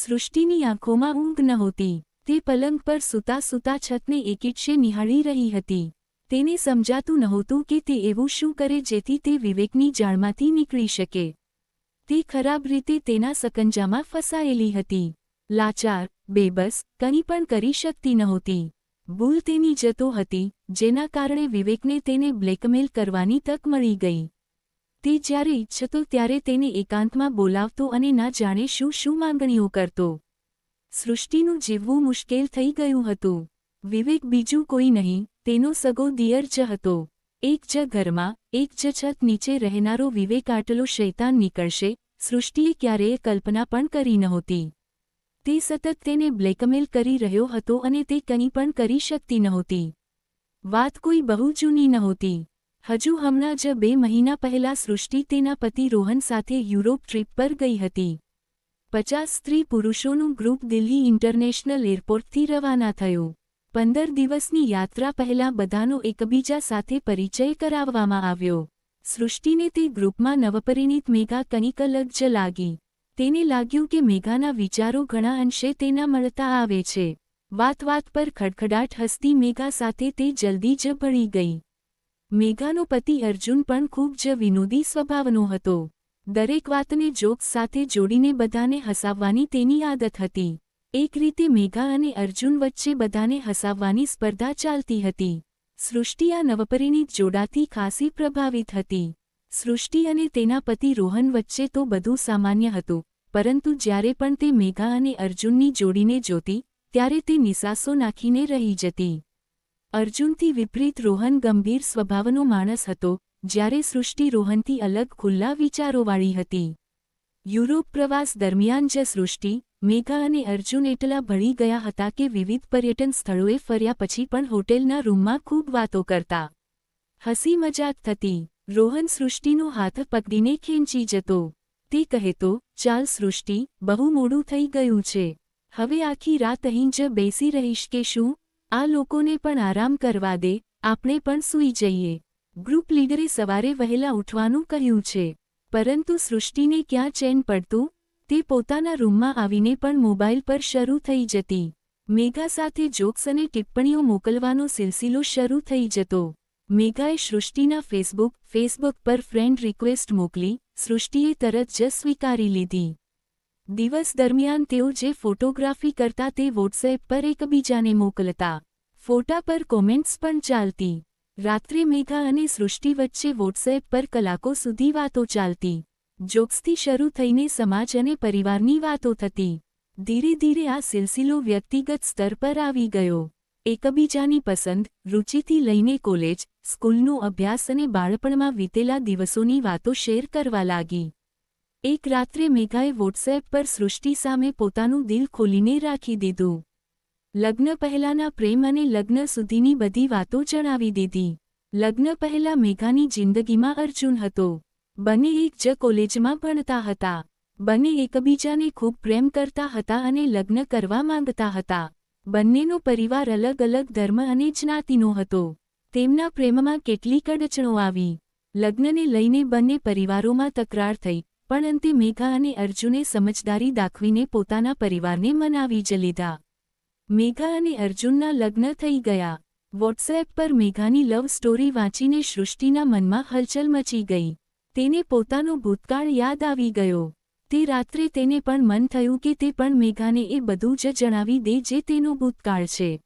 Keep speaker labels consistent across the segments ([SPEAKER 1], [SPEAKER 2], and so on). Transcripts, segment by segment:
[SPEAKER 1] સૃષ્ટિની આંખોમાં ઊંઘ નહોતી તે પલંગ પર સૂતા સૂતા છતને એકીટશે નિહાળી રહી હતી. તેને સમજાતું નહોતું કે તે એવું શું કરે જેથી તે વિવેકની જાળમાંથી નીકળી શકે. તે ખરાબ રીતે તેના સકંજામાં ફસાયેલી હતી. લાચાર, બેબસ, કંઈ પણ કરી શકતી નહોતી. ભૂલ તેની જતો હતી, જેના કારણે વિવેકને તેને બ્લેકમેલ કરવાની તક મળી ગઈ. તે જ્યારે ઈચ્છતો ત્યારે તેને એકાંતમાં બોલાવતો અને ના જાણે શું શું માંગણીઓ કરતો. સૃષ્ટિનું જીવવું મુશ્કેલ થઈ ગયું હતું. વિવેક બીજું કોઈ નહીં, તેનો સગો દિયર જ હતો. એક જ ઘરમાં, એક જ છત નીચે રહેનારો વિવેક આટલો શૈતાન નીકળશે, સૃષ્ટિએ ક્યારેય કલ્પના પણ કરી નહોતી. તે સતત તેને બ્લેકમેલ કરી રહ્યો હતો અને તે કંઈ પણ કરી શકતી નહોતી. વાત કોઈ બહુ જૂની નહોતી. હજુ હમણાં જ બે મહિના પહેલા સૃષ્ટિ તેના પતિ રોહન સાથે યુરોપ ટ્રીપ પર ગઈ હતી. પચાસ સ્ત્રી પુરુષોનું ગ્રુપ દિલ્હી ઇન્ટરનેશનલ એરપોર્ટથી રવાના થયું. પંદર દિવસની યાત્રા પહેલા બધાનો એકબીજા સાથે પરિચય કરાવવામાં આવ્યો. સૃષ્ટિને તે ગ્રુપમાં નવપરિણીત મેઘા કનિકલજ લાગી. તેને લાગ્યું કે મેઘાના વિચારો ઘણા અંશે તેના મળતા આવે છે. વાત વાત પર ખડખડાટ હસતી મેઘા સાથે તે જલ્દી જ ભળી ગઈ. મેઘાનો પતિ અર્જુન પણ ખૂબ જ વિનોદી સ્વભાવનો હતો. દરેક વાતને જોક્સ સાથે જોડીને બધાને હસાવવાની તેની આદત હતી. એક રીતે મેઘા અને અર્જુન વચ્ચે બધાને હસાવવાની સ્પર્ધા ચાલતી હતી. સૃષ્ટિ આ નવપરિણીત જોડાથી ખાસી પ્રભાવિત હતી. સૃષ્ટિ અને તેના પતિ રોહન વચ્ચે તો બધું સામાન્ય હતું, પરંતુ જ્યારે પણ તે મેઘા અને અર્જુનની જોડીને જોતી, ત્યારે તે નિસાસો નાખીને રહી જતી. અર્જુનથી વિપરીત રોહન ગંભીર સ્વભાવનો માણસ હતો, જ્યારે સૃષ્ટિ રોહનથી અલગ ખુલ્લા વિચારોવાળી હતી. યુરોપ પ્રવાસ દરમિયાન જ સૃષ્ટિ, મેઘા અને અર્જુન એટલા ભળી ગયા હતા કે વિવિધ પર્યટન સ્થળોએ ફર્યા પછી પણ હોટેલના રૂમમાં ખૂબ વાતો કરતા. હસી મજાક થતી. રોહન સૃષ્ટિનો હાથ પકડીને ખેંચી જતો. તે કહેતો, ચાલ સૃષ્ટિ, બહુ મોડું થઈ ગયું છે. હવે આખી રાત અહીં જ બેસી રહીશ કે શું? આ લોકોને પણ આરામ કરવા દે, આપણે પણ સૂઈ જઈએ. ગ્રુપ લીડરે સવારે વહેલા ઉઠવાનું કહ્યું છે. પરંતુ સૃષ્ટિને ક્યાં ચેન પડતું? તે પોતાના રૂમમાં આવીને પણ મોબાઈલ પર શરૂ થઈ જતી. મેઘા સાથે જોક્સ અને ટિપ્પણીઓ મોકલવાનો સિલસિલો શરૂ થઈ જતો. મેઘાએ સૃષ્ટિના ફેસબુક ફેસબુક પર ફ્રેન્ડ રિક્વેસ્ટ મોકલી, સૃષ્ટિએ તરત જ સ્વીકારી લીધી. દિવસ દરમિયાન તેઓ જે ફોટોગ્રાફી કરતા તે વોટ્સએપ પર એકબીજાને મોકલતા. ફોટા પર કોમેન્ટ્સ પણ ચાલતી. રાત્રે મેઘા અને સૃષ્ટિ વચ્ચે વોટ્સએપ પર કલાકો સુધી વાતો ચાલતી. જોક્સથી શરૂ થઈને સમાજ અને પરિવારની વાતો થતી. ધીરે ધીરે આ સિલસિલો વ્યક્તિગત સ્તર પર આવી ગયો. એકબીજાની પસંદ, રુચિથી લઈને કોલેજ, સ્કૂલનો અભ્યાસ અને બાળપણમાં વીતેલા દિવસોની વાતો શેર કરવા લાગી. એક રાત્રે મેઘાએ વોટ્સએપ પર સૃષ્ટિ સામે પોતાનું દિલ ખોલીને રાખી દીધું. લગ્ન પહેલાના પ્રેમ અને લગ્ન સુધીની બધી વાતો જણાવી દીધી. લગ્ન પહેલા મેઘાની જિંદગીમાં અર્જુન હતો. બંને એક જ કોલેજમાં ભણતા હતા. બંને એકબીજાને ખૂબ પ્રેમ કરતા હતા અને લગ્ન કરવા માંગતા હતા. બંનેનો પરિવાર અલગ અલગ ધર્મ અને જ્ઞાતિનો હતો. તેમના પ્રેમમાં કેટલીક અડચણો આવી. લગ્નને લઈને બંને પરિવારોમાં તકરાર થઈ. પણ અંતે મેઘા અને અર્જુને સમજદારી દાખવીને પોતાના પરિવારને મનાવી જ લીધા. મેઘા અને અર્જુનના લગ્ન થઈ ગયા. વોટ્સએપ પર મેઘાની લવ સ્ટોરી વાંચીને સૃષ્ટિના મનમાં હલચલ મચી ગઈ. તેને પોતાનો ભૂતકાળ યાદ આવી ગયો. તે રાત્રે તેને પણ મન થયું કે તે પણ મેઘાને એ બધું જ જણાવી દે જે તેનો ભૂતકાળ છે.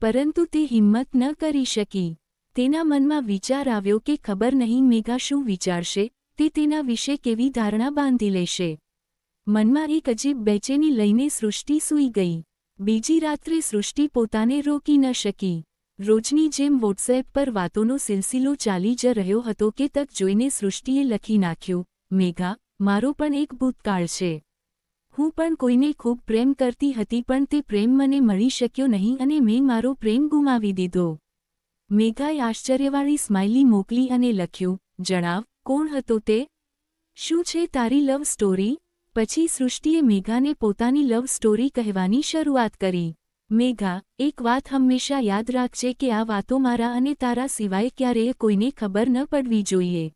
[SPEAKER 1] પરંતુ તે હિંમત ન કરી શકી. તેના મનમાં વિચાર આવ્યો કે ખબર નહીં મેઘા શું વિચારશે? તે તેના વિશે કેવી ધારણા બાંધી લેશે? મનમાં એક અજીબ બેચેની લઈને સૃષ્ટિ સૂઈ ગઈ. બીજી રાત્રે સૃષ્ટિ પોતાને રોકી ન શકી. રોજની જેમ વોટ્સએપ પર વાતોનો સિલસિલો ચાલી જ રહ્યો હતો કે તક જોઈને સૃષ્ટિએ લખી નાખ્યું, મેઘા, મારો પણ એક ભૂતકાળ છે. હું પણ કોઈને ખૂબ પ્રેમ કરતી હતી પણ તે પ્રેમ મને મળી શક્યો નહીં અને મેં મારો પ્રેમ ગુમાવી દીધો. મેઘાએ આશ્ચર્યવાળી સ્માઇલી મોકલી અને લખ્યું, જણાવ કોણ હતો તે? શું છે તારી લવ સ્ટોરી પછી સૃષ્ટિએ મેઘાને પોતાની લવ સ્ટોરી કહેવાની શરૂઆત કરી. મેઘા, એક વાત હંમેશા યાદ રાખજે કે આ વાતો મારા અને તારા સિવાય ક્યારેય કોઈને ખબર ન પડવી જોઈએ.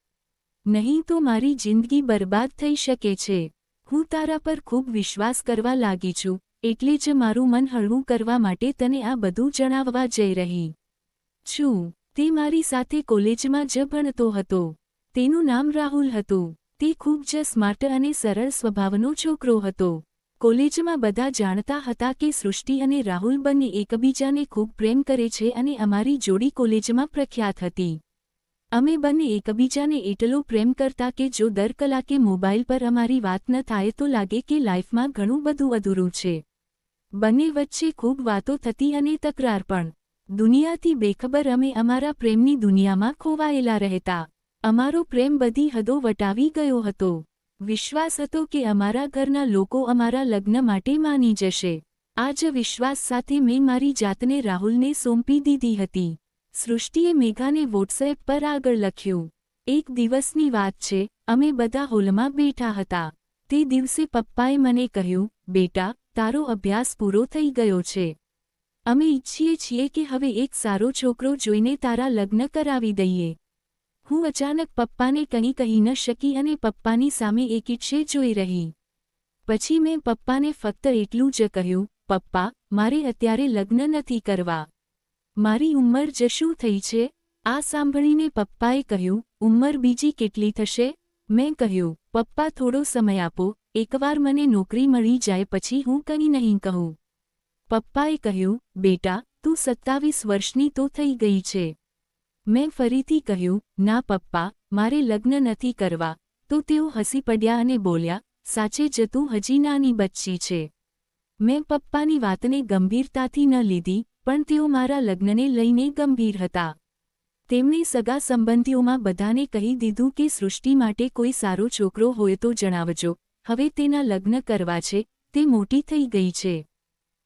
[SPEAKER 1] નહીં તો મારી જિંદગી બરબાદ થઈ શકે છે. હું તારા પર ખૂબ વિશ્વાસ કરવા લાગી છું, એટલે જ મારું મન હળવું કરવા માટે તને આ બધું જણાવવા જઈ રહી. છું, તે મારી સાથે કોલેજમાં જ ભણતો હતો. તેનું નામ રાહુલ હતું. તે ખૂબ જ સ્માર્ટ અને સરળ સ્વભાવનો છોકરો હતો. કોલેજમાં બધા જાણતા હતા કે સૃષ્ટિ અને રાહુલ બંને એકબીજાને ખૂબ પ્રેમ કરે છે અને અમારી જોડી કોલેજમાં પ્રખ્યાત હતી. અમે બંને એકબીજાને એટલો પ્રેમ કરતા કે જો દર કલાકે મોબાઈલ પર અમારી વાત ન થાય તો લાગે કે લાઈફમાં ઘણું બધું અધૂરું છે. બંને વચ્ચે ખૂબ વાતો થતી અને તકરાર પણ. દુનિયાથી બેખબર અમે અમારા પ્રેમની દુનિયામાં ખોવાયેલા રહેતા. અમારો પ્રેમ બધી હદો વટાવી ગયો હતો. વિશ્વાસ હતો કે અમારા ઘરના લોકો અમારા લગ્ન માટે માની જશે. આ જ વિશ્વાસ સાથે મેં મારી જાતને રાહુલને સોંપી દીધી હતી. સૃષ્ટિએ મેઘાને વોટ્સએપ પર આગળ લખ્યું, એક દિવસની વાત છે, અમે બધા હોલમાં બેઠા હતા. તે દિવસે પપ્પાએ મને કહ્યું, બેટા, તારો અભ્યાસ પૂરો થઈ ગયો છે. અમે ઈચ્છીએ છીએ કે હવે એક સારો છોકરો જોઈને તારા લગ્ન કરાવી દઈએ. હું અચાનક પપ્પાને કંઈ કહી ન શકી અને પપ્પાની સામે એકીટશે જોઈ રહી. પછી મેં પપ્પાને ફક્ત એટલું જ કહ્યું, પપ્પા, મારે અત્યારે લગ્ન નથી કરવા. મારી ઉંમર જ શું થઈ છે? આ સાંભળીને પપ્પાએ કહ્યું, ઉંમર બીજી કેટલી થશે? મેં કહ્યું, પપ્પા, થોડો સમય આપો. એકવાર મને નોકરી મળી જાય પછી હું કંઈ નહીં કહું. પપ્પાએ કહ્યું, બેટા, તું સત્તાવીસ વર્ષની તો થઈ ગઈ છે. મેં ફરીથી કહ્યું, ના પપ્પા, મારે લગ્ન નથી કરવા. તો તેઓ હસી પડ્યા અને બોલ્યા, સાચે જ તું હજી નાની બચ્ચી છે. મેં પપ્પાની વાતને ગંભીરતાથી ન લીધી, પણ તેઓ મારા લગ્નને લઈને ગંભીર હતા. તેમણે સગા સંબંધીઓમાં બધાને કહી દીધું કે સૃષ્ટિ માટે કોઈ સારો છોકરો હોય તો જણાવજો, હવે તેના લગ્ન કરવા છે, તે મોટી થઈ ગઈ છે.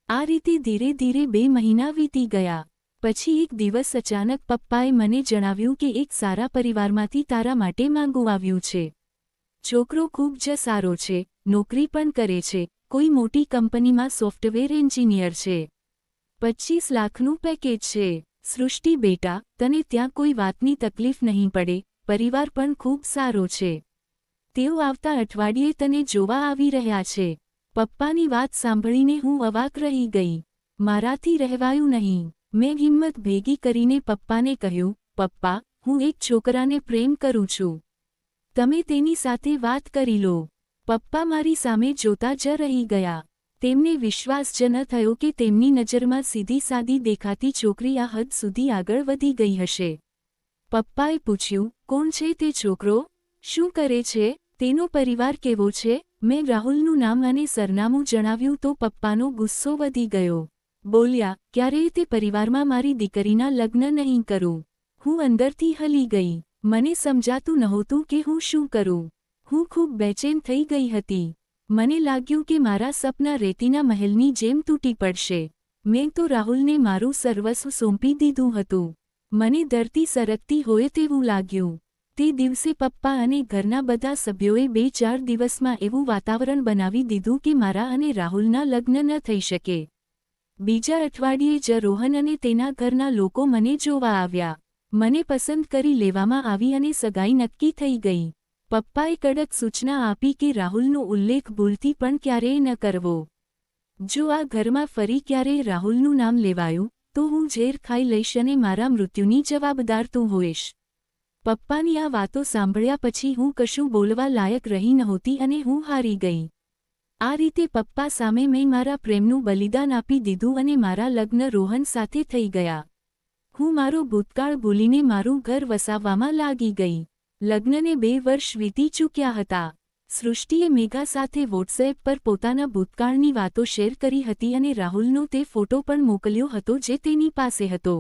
[SPEAKER 1] આ રીતે ધીરે ધીરે બે મહિના વીતી ગયા. પછી એક દિવસ અચાનક પપ્પાએ મને જણાવ્યું કે એક સારા પરિવારમાંથી તારા માટે માંગવું આવ્યું છે. છોકરો ખૂબ જ સારો છે, નોકરી પણ કરે છે, કોઈ મોટી કંપનીમાં સોફ્ટવેર એન્જિનિયર છે. પચ્ચીસ લાખનું પેકેજ છે. સૃષ્ટિ બેટા, તને ત્યાં કોઈ વાતની તકલીફ નહીં પડે, પરિવાર પણ ખૂબ સારો છે. તેઓ આવતા અઠવાડિયે તને જોવા આવી રહ્યા છે. પપ્પાની વાત સાંભળીને હું અવાક રહી ગઈ. મારાથી રહેવાયું નહીં. મેં હિંમત ભેગી કરીને પપ્પાને કહ્યું, પપ્પા, હું એક છોકરાને પ્રેમ કરું છું. તમે તેની સાથે વાત કરી લો. પપ્પા મારી સામે જોતા જ રહી ગયા. તેમને વિશ્વાસ જ ન થયો કે તેમની નજરમાં સીધી સાદી દેખાતી છોકરી આ હદ સુધી આગળ વધી ગઈ હશે. પપ્પાએ પૂછ્યું, કોણ છે તે છોકરો? શું કરે છે? તેનો પરિવાર કેવો છે? મેં રાહુલનું નામ અને સરનામું જણાવ્યું તો પપ્પાનો ગુસ્સો વધી ગયો. બોલ્યા, ક્યારેય તે પરિવારમાં મારી દીકરીના લગ્ન નહીં કરું. હું અંદરથી હલી ગઈ. મને સમજાતું નહોતું કે હું શું કરું. હું ખૂબ બેચેન થઈ ગઈ હતી. મને લાગ્યું કે મારા સપના રેતીના મહેલની જેમ તૂટી પડશે. મેં તો રાહુલને મારું સર્વસ્વ સોંપી દીધું હતું. મને ધરતી સરકતી હોય તેવું લાગ્યું. તે દિવસે પપ્પા અને ઘરના બધા સભ્યોએ બે ચાર દિવસમાં એવું વાતાવરણ બનાવી દીધું કે મારા અને રાહુલના લગ્ન ન થઈ શકે. બીજા અઠવાડિયે જ રોહન અને તેના ઘરના લોકો મને જોવા આવ્યા. મને પસંદ કરી લેવામાં આવી અને સગાઈ નક્કી થઈ ગઈ. પપ્પાએ કડક સૂચના આપી કે રાહુલનો ઉલ્લેખ ભૂલથી પણ ક્યારેય ન કરવો. જો આ ઘરમાં ફરી ક્યારેય રાહુલનું નામ લેવાયું, તો હું ઝેર ખાઈ લઈશ અને મારા મૃત્યુની જવાબદાર તું હોઈશ. પપ્પાની આ વાતો સાંભળ્યા પછી હું કશું બોલવા લાયક રહી નહોતી અને હું હારી ગઈ. આ રીતે પપ્પા સામે મેં મારા પ્રેમનું બલિદાન આપી દીધું અને મારા લગ્ન રોહન સાથે થઈ ગયા. હું મારો ભૂતકાળ ભૂલીને મારું ઘર વસાવવામાં લાગી ગઈ. લગ્નને બે વર્ષ વીતી ચૂક્યા હતા. સૃષ્ટિએ મેઘા સાથે વોટ્સએપ પર પોતાના ભૂતકાળની વાતો શેર કરી હતી અને રાહુલનો તે ફોટો પણ મોકલ્યો હતો જે તેની પાસે હતો.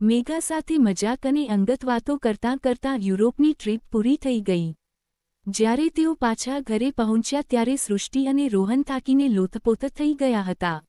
[SPEAKER 1] મેઘા સાથે મજાક અને અંગત વાતો કરતાં કરતાં યુરોપની ટ્રીપ પૂરી થઈ ગઈ. જ્યારે તેઓ પાછા ઘરે પહોંચ્યા ત્યારે સૃષ્ટિ અને રોહન થાકીને લોથપોથ થઈ ગયા હતા.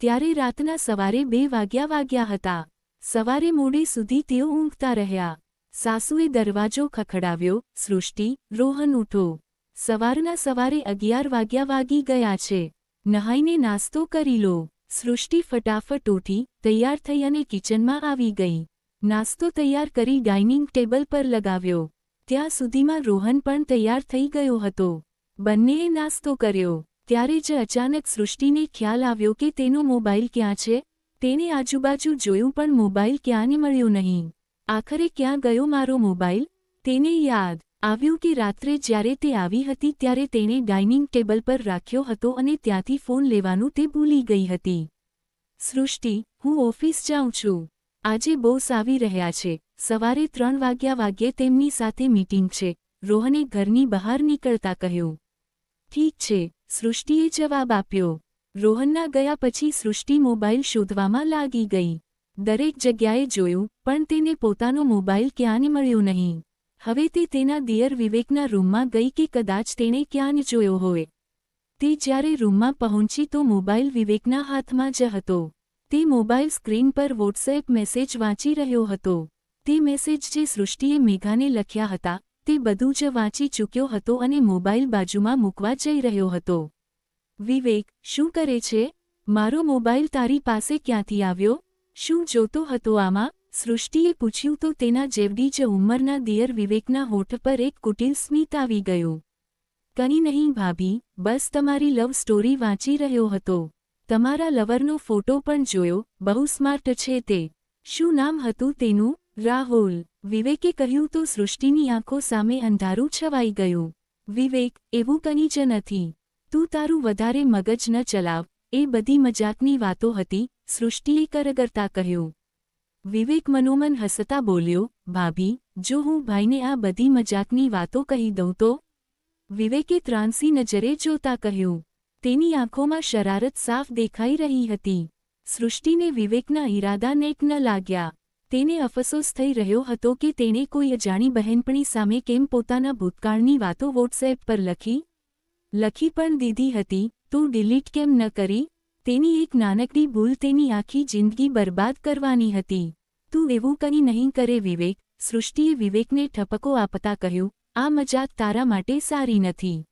[SPEAKER 1] ત્યારે રાતના સવારે બે વાગ્યા વાગ્યા હતા. સવારે મોડે સુધી તેઓ ઊંઘતા રહ્યા. સાસુએ દરવાજો ખખડાવ્યો, સૃષ્ટિ, રોહન ઉઠો. સવારના સવારે અગિયાર વાગ્યા વાગી ગયા છે. નહાઈને નાસ્તો કરી લો. સૃષ્ટિ ફટાફટ ઉઠી, તૈયાર થઈ અને કિચનમાં આવી ગઈ. નાસ્તો તૈયાર કરી ડાઇનિંગ ટેબલ પર લગાવ્યો. ત્યાં સુધીમાં રોહન પણ તૈયાર થઈ ગયો હતો. બંનેએ નાસ્તો કર્યો, ત્યારે જ અચાનક સૃષ્ટિને ખ્યાલ આવ્યો કે તેનો મોબાઈલ ક્યાં છે, તેને આજુબાજુ જોયું પણ મોબાઈલ ક્યાંને મળ્યો નહીં. આખરે ક્યાં ગયો મારો મોબાઈલ? તેને યાદ આવ્યું કે રાત્રે જ્યારે તે આવી હતી ત્યારે તેણે ડાઇનિંગ ટેબલ પર રાખ્યો હતો અને ત્યાંથી ફોન લેવાનું તે ભૂલી ગઈ હતી. સૃષ્ટિ, હું ઓફિસ જાઉં છું. આજે બોસ આવી રહ્યા છે. સવારે ત્રણ વાગ્યા વાગ્યે તેમની સાથે મીટિંગ છે. રોહને ઘરની બહાર નીકળતા કહ્યું, ઠીક છે. સૃષ્ટિએ જવાબ આપ્યો. રોહનના ગયા પછી સૃષ્ટિ મોબાઈલ શોધવામાં લાગી ગઈ. દરેક જગ્યાએ જોયું, પણ તેને પોતાનો મોબાઈલ ક્યાંને મળ્યો નહીં. હવે તે તેના દિયર વિવેકના રૂમમાં ગઈ કે કદાચ તેણે ક્યાંને જોયો હોય. તે જ્યારે રૂમમાં પહોંચી તો મોબાઈલ વિવેકના હાથમાં જ હતો. તે મોબાઈલ સ્ક્રીન પર વોટ્સએપ મેસેજ વાંચી રહ્યો હતો. તે મેસેજ જે સૃષ્ટિએ મેઘાને લખ્યા હતા, તે બધું જ વાંચી ચૂક્યો હતો અને મોબાઈલ બાજુમાં મૂકવા જઈ રહ્યો હતો. વિવેક, શું કરે છે? મારો મોબાઈલ તારી પાસે ક્યાંથી આવ્યો? શું જોતો હતો આમાં સૃષ્ટિએ પૂછ્યું તો તેના જેવડી જ ઉંમરના દિયર વિવેકના હોઠ પર એક કુટિલ સ્મિત આવી ગયું. કંઈ નહીં ભાભી, બસ તમારી લવ સ્ટોરી વાંચી રહ્યો હતો. તમારા લવરનો ફોટો પણ જોયો, બહુ સ્માર્ટ છે તે. શું નામ હતું તેનું? રાહુલ. વિવેકે કહ્યું તો સૃષ્ટિની આંખો સામે અંધારું છવાઈ ગયું. વિવેક, એવું કંઈ જ નથી. તું તારું વધારે મગજ ન ચલાવ. એ બધી મજાકની વાતો હતી, સૃષ્ટિએ કરગરતા કહ્યું. વિવેક મનોમન હસતા બોલ્યો, ભાભી, જો હું ભાઈને આ બધી મજાકની વાતો કહી દઉં તો? વિવેકે ત્રાંસી નજરે જોતા કહ્યું. તેની આંખોમાં શરારત સાફ દેખાઈ રહી હતી. સૃષ્ટિને વિવેકના ઈરાદા નેક ન લાગ્યા. તેને અફસોસ થઈ રહ્યો હતો કે તેણે કોઈ અજાણી બહેનપણી સામે કેમ પોતાના ભૂતકાળની વાતો વોટ્સએપ પર લખી? લખી પણ દીધી હતી, તું ડિલીટ કેમ ન કરી? તેની એક નાનકડી ભૂલ તેની આખી જિંદગી બરબાદ કરવાની હતી. તું એવું કંઈ નહીં કરે વિવેક. સૃષ્ટિએ વિવેકને ઠપકો આપતા કહ્યું, આ મજાક તારા માટે સારી નથી.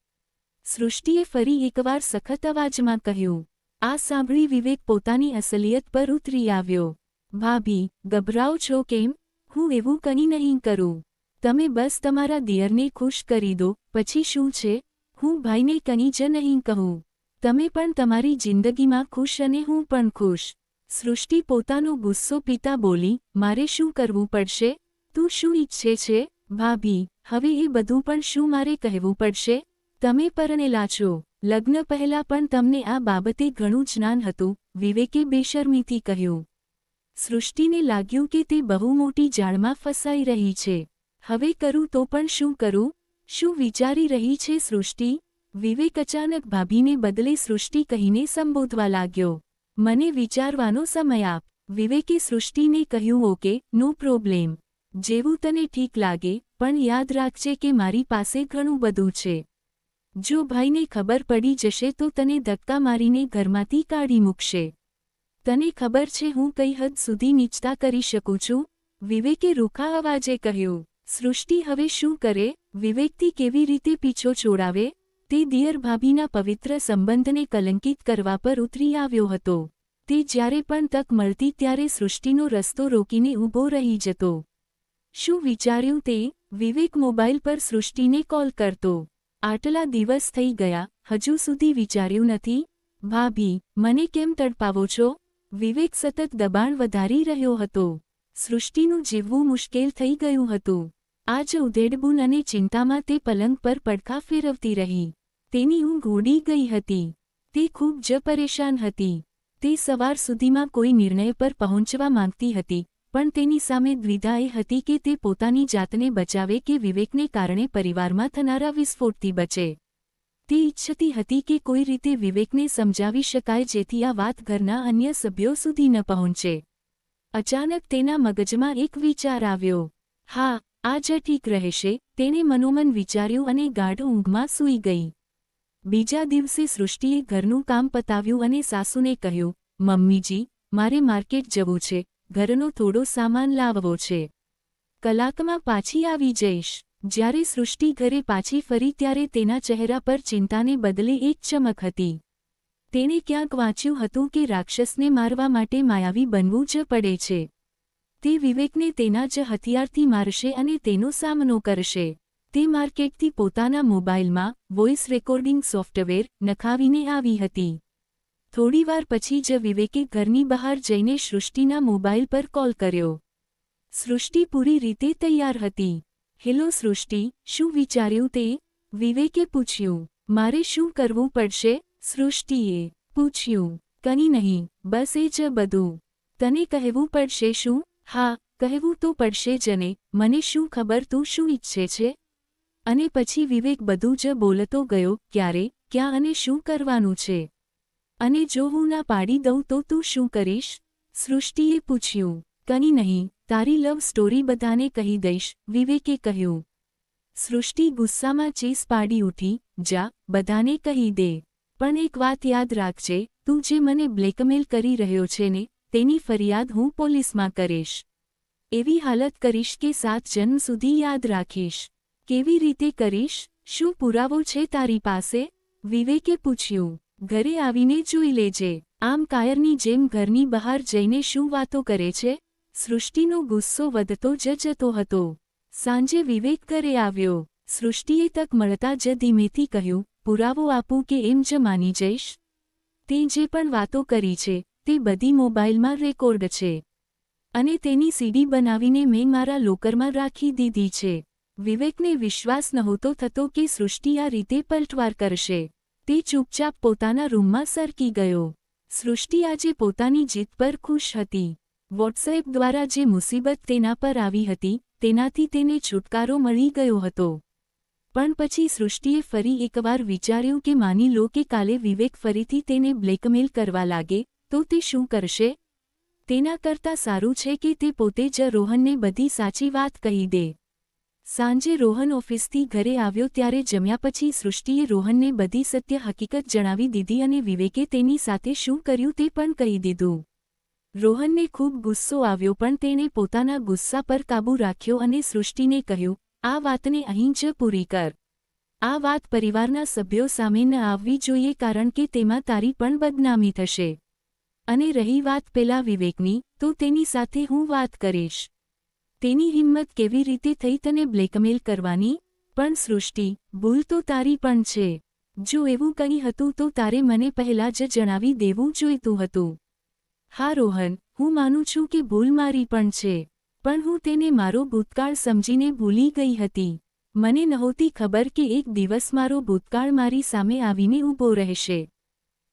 [SPEAKER 1] સૃષ્ટિએ ફરી એકવાર સખત અવાજમાં કહ્યું, આ સાંભળી વિવેક પોતાની અસલિયત પર ઉતરી આવ્યો. ભાભી ગભરાવ છો કેમ? હું એવું કંઈ નહીં કરું. તમે બસ તમારા દિયરને ખુશ કરી દો, પછી શું છે? હું ભાઈને કંઈ જ નહીં કહું. તમે પણ તમારી જિંદગીમાં ખુશ અને હું પણ ખુશ. સૃષ્ટિ પોતાનો ગુસ્સો પીતા બોલી, મારે શું કરવું પડશે? તું શું ઈચ્છે છે? ભાભી, હવે એ બધું પણ શું મારે કહેવું પડશે? તમે પરણેલા છો. લગ્ન પહેલા પણ તમને આ બાબતે ઘણું જ્ઞાન હતું, વિવેકે બેશર્મીથી કહ્યું. સૃષ્ટિને લાગ્યું કે તે બહુ મોટી જાળમાં ફસાઈ રહી છે. હવે કરું તો પણ શું કરું? શું વિચારી રહી છે સૃષ્ટિ? વિવેક અચાનક ભાભીને બદલે સૃષ્ટિ કહીને સંબોધવા લાગ્યો. મને વિચારવાનો સમય આપ. વિવેકે સૃષ્ટિને કહ્યું, ઓકે, નો પ્રોબ્લેમ. જેવું તને ઠીક લાગે, પણ યાદ રાખજે કે મારી પાસે ઘણું બધું છે. જો ભાઈને ખબર પડી જશે તો તને ધક્કા મારીને ઘરમાંથી કાઢી મૂકશે. તને ખબર છે હું કઈ હદ સુધી નીચતા કરી શકું છું? વિવેકે રૂખા અવાજે કહ્યું, સૃષ્ટિ હવે શું કરે? વિવેકથી કેવી રીતે પીછો છોડાવે? તે દિયર ભાભીના પવિત્ર સંબંધને કલંકિત કરવા પર ઉતરી આવ્યો હતો. તે જ્યારે પણ તક મળતી ત્યારે સૃષ્ટિનો રસ્તો રોકીને ઊભો રહી જતો. શું વિચાર્યું તે? વિવેક મોબાઈલ પર સૃષ્ટિને કોલ કરતો. આટલા દિવસ થઈ ગયા, હજુ સુધી વિચાર્યું નથી, ભાભી, મને કેમ તડપાવો છો? વિવેક સતત દબાણ વધારી રહ્યો હતો. સૃષ્ટિનું જીવવું મુશ્કેલ થઈ ગયું હતું. આજ ઉધેડબુન અને ચિંતામાં તે પલંગ પર પડખા ફેરવતી રહી. તેની ઊંઘ ઉડી ગઈ હતી. તે ખૂબ જ પરેશાન હતી. તે સવાર સુધીમાં કોઈ નિર્ણય પર પહોંચવા માંગતી હતી. પણ તેની સામે દ્વિધા એ હતી કે તે પોતાની જાતને બચાવે કે વિવેકને કારણે પરિવારમાં થનારા વિસ્ફોટથી બચે. તે ઈચ્છતી હતી કે કોઈ રીતે વિવેકને સમજાવી શકાય જેથી આ વાત ઘરના અન્ય સભ્યો સુધી ન પહોંચે. અચાનક તેના મગજમાં એક વિચાર આવ્યો. હા, આ જ ઠીક રહેશે, તેણે મનોમન વિચાર્યું અને ગાઢ ઊંઘમાં સૂઈ ગઈ. બીજા દિવસે સૃષ્ટિએ ઘરનું કામ પતાવ્યું અને સાસુને કહ્યું, મમ્મીજી, મારે માર્કેટ જવું છે. ઘરનો થોડો સામાન લાવવો છે. કલાકમાં પાછી આવી જઈશ. જ્યારે સૃષ્ટિ ઘરે પાછી ફરી ત્યારે તેના ચહેરા પર ચિંતાને બદલે એક ચમક હતી. તેણે ક્યાંક વાંચ્યું હતું કે રાક્ષસને મારવા માટે માયાવી બનવું જ પડે છે. તે વિવેકને તેના જ હથિયારથી મારશે અને તેનો સામનો કરશે. તે માર્કેટથી પોતાના મોબાઈલમાં વોઇસ રેકોર્ડિંગ સોફ્ટવેર નખાવીને આવી હતી. થોડીવાર પછી જ વિવેકે ઘરની બહાર જઈને સૃષ્ટિના મોબાઈલ પર કોલ કર્યો. સૃષ્ટિ પૂરી રીતે તૈયાર હતી. હેલો સૃષ્ટિ, શું વિચાર્યું તે? વિવેકે પૂછ્યું. મારે શું કરવું પડશે? સૃષ્ટિએ પૂછ્યું. કંઈ નહીં, બસ એ જ બધું. તને કહેવું પડશે શું? હા, કહેવું તો પડશે જ ને મને શું ખબર તું શું ઈચ્છે છે? અને પછી વિવેક બધું જ બોલતો ગયો. ક્યારે, ક્યાં અને શું કરવાનું છે? અને જો હું ના પાડી દઉં તો તું શું કરીશ? સૃષ્ટિએ પૂછ્યું, કની નહીં, તારી લવ સ્ટોરી બધાને કહી દઈશ, વિવેકે કહ્યું. સૃષ્ટિ ગુસ્સામાં ચીસ પાડી ઉઠી, જા, બધાને કહી દે. પણ એક વાત યાદ રાખજે, તું જે મને બ્લેકમેલ કરી રહ્યો છે ને, તેની ફરિયાદ હું પોલીસમાં કરીશ. એવી હાલત કરીશ કે સાત જન્મ સુધી યાદ રાખીશ. કેવી રીતે કરીશ? શું પુરાવો છે તારી પાસે? વિવેકે પૂછ્યું. ઘરે આવીને જોઈ લેજે આમ કાયરની જેમ ઘરની બહાર જઈને શું વાતો કરે છે? સૃષ્ટિનો ગુસ્સો વધતો જ જતો હતો. સાંજે વિવેક ઘરે આવ્યો. સૃષ્ટિએ તક મળતા જ ધીમેથી કહ્યું, પુરાવો આપું કે એમ જ માની જઈશ? તે જે પણ વાતો કરી છે, તે બધી મોબાઈલમાં રેકોર્ડ છે. અને તેની સીડી બનાવીને મેં મારા લોકરમાં રાખી દીધી છે. વિવેકને વિશ્વાસ નહોતો થતો કે સૃષ્ટિ આ રીતે પલટવાર કરશે. તે ચૂપચાપ પોતાના રૂમમાં સરકી ગયો. સૃષ્ટિ આજે પોતાની જીત પર ખુશ હતી. વોટ્સએપ દ્વારા જે મુસીબત તેના પર આવી હતી, તેનાથી તેને છુટકારો મળી ગયો હતો. પણ પછી સૃષ્ટિએ ફરી એકવાર વિચાર્યું કે માની લો કે કાલે વિવેક ફરીથી તેને બ્લેકમેલ કરવા લાગે, તો તે શું કરશે? તેના કરતાં સારું છે કે તે પોતે જ રોહનને બધી સાચી વાત કહી દે. સાંજે રોહન ઓફિસથી ઘરે આવ્યો ત્યારે જમ્યા પછી સૃષ્ટિએ રોહનને બધી સત્ય હકીકત જણાવી દીધી અને વિવેકે તેની સાથે શું કર્યું તે પણ કહી દીધું. રોહનને ખૂબ ગુસ્સો આવ્યો પણ તેણે પોતાના ગુસ્સા પર કાબૂ રાખ્યો અને સૃષ્ટિને કહ્યું, આ વાતને અહીં જ પૂરી કર. આ વાત પરિવારના સભ્યો સામે ન આવવી જોઈએ કારણ કે તેમાં તારી પણ બદનામી થશે. અને રહી વાત પેલા વિવેકની, તો તેની સાથે હું વાત કરીશ. તેની હિંમત કેવી રીતે થઈ તને બ્લેકમેલ કરવાની? પણ સૃષ્ટિ, ભૂલ તો તારી પણ છે. જો એવું કંઈ હતું તો તારે મને પહેલાં જ જણાવી દેવું જોઈતું હતું. હા રોહન, હું માનું છું કે ભૂલ મારી પણ છે. પણ હું તેને મારો ભૂતકાળ સમજીને ભૂલી ગઈ હતી. મને નહોતી ખબર કે એક દિવસ મારો ભૂતકાળ મારી સામે આવીને ઊભો રહેશે.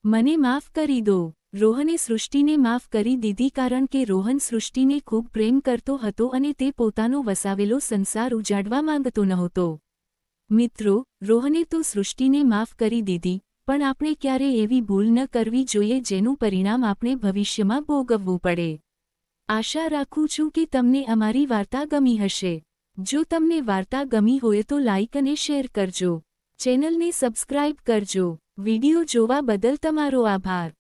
[SPEAKER 1] મને માફ કરી દો. રોહને સૃષ્ટિને માફ કરી દીધી કારણ કે રોહન સૃષ્ટિને ખૂબ પ્રેમ કરતો હતો અને તે પોતાનો વસાવેલો સંસાર ઉજાડવા માંગતો નહોતો. મિત્રો, રોહને તો સૃષ્ટિને માફ કરી દીધી, પણ આપણે ક્યારે એવી ભૂલ ન કરવી જોઈએ જેનું પરિણામ આપણે ભવિષ્યમાં ભોગવવું પડે. આશા રાખું છું કે તમને અમારી વાર્તા ગમી હશે. જો તમને વાર્તા ગમી હોય તો લાઇક અને શેર કરજો. ચેનલને સબસ્ક્રાઇબ કરજો. વિડિયો જોવા બદલ તમારો આભાર.